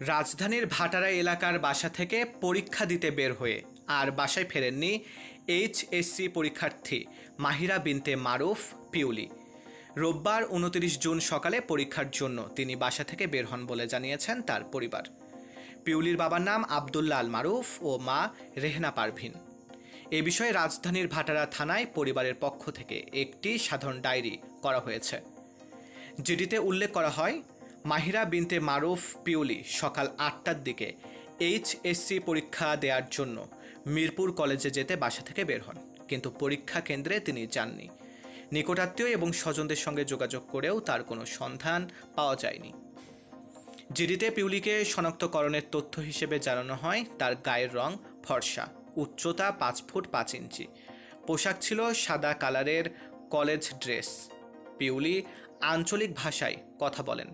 রাজধানীর ভাটারা এলাকার বাসা থেকে পরীক্ষা দিতে বের হয়ে আর বাসায় ফেরেননি এইচএসসি পরীক্ষার্থী মাহিরা বিনতে মারুফ পিউলি। রোববার উনত্রিশ জুন সকালে পরীক্ষার জন্য তিনি বাসা থেকে বের হন বলে জানিয়েছেন তার পরিবার। পিউলির বাবার নাম আবদুল্লা আল মারুফ ও মা রেহনা পারভিন। এ বিষয়ে রাজধানীর ভাটারা থানায় পরিবারের পক্ষ থেকে একটি সাধারণ ডায়েরি করা হয়েছে। যেটিতে উল্লেখ করা হয় মাহিরা বিনতে মারুফ পিউলি সকাল আটটার দিকে এইচএসসি পরীক্ষা দেওয়ার জন্য মিরপুর কলেজে যেতে বাসা থেকে বের হন, কিন্তু পরীক্ষা কেন্দ্রে তিনি যাননি। নিকটাত্মীয় এবং স্বজনদের সঙ্গে যোগাযোগ করেও তার কোনো সন্ধান পাওয়া যায়নি। জিডিতে পিউলিকে শনাক্তকরণের তথ্য হিসেবে জানানো হয়, তার গায়ের রং ফর্সা, উচ্চতা পাঁচ ফুট পাঁচ ইঞ্চি, পোশাক ছিল সাদা কালারের কলেজ ড্রেস। পিউলি আঞ্চলিক ভাষায় কথা বলেন।